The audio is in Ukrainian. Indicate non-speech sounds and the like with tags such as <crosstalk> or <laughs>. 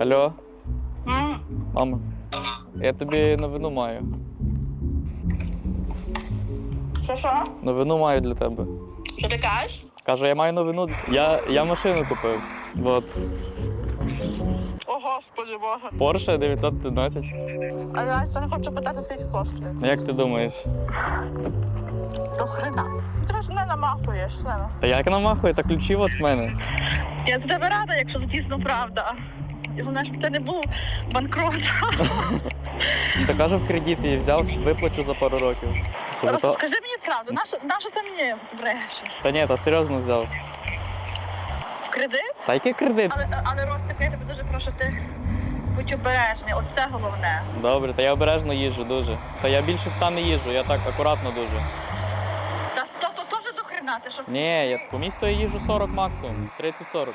Алло, М, мама. Я тобі новину маю. Що що? Новину маю для тебе. Що ти кажеш? Кажу, я маю новину. Я, я машину купив. От. О, господи боже. Porsche 911. А я це не хочу питати, скільки коштує. Ну, Як ти думаєш? До хрена. Ти ж не намахуєш, сина. Та як намахує, та ключі от в мене. Я за тебе рада, якщо це дійсно правда. І Головне, щоб ти не був банкрот. <laughs> Ну, Та кажу, в кредит її взяв, виплачу за пару років. Просто зато- скажи мені правду, нащо, нащо ти мені брешеш? Та ні, та серйозно взяв. В кредит? Та який кредит? Але, але Ростик, я тебе дуже прошу, ти будь обережний, оце головне. Добре, та я обережно їжджу дуже. Та я більше ста не їжджу, я так акуратно дуже. Та сто то теж до хрена, ти що Ні, я по місту я їжджу 40 максимум, 30-40.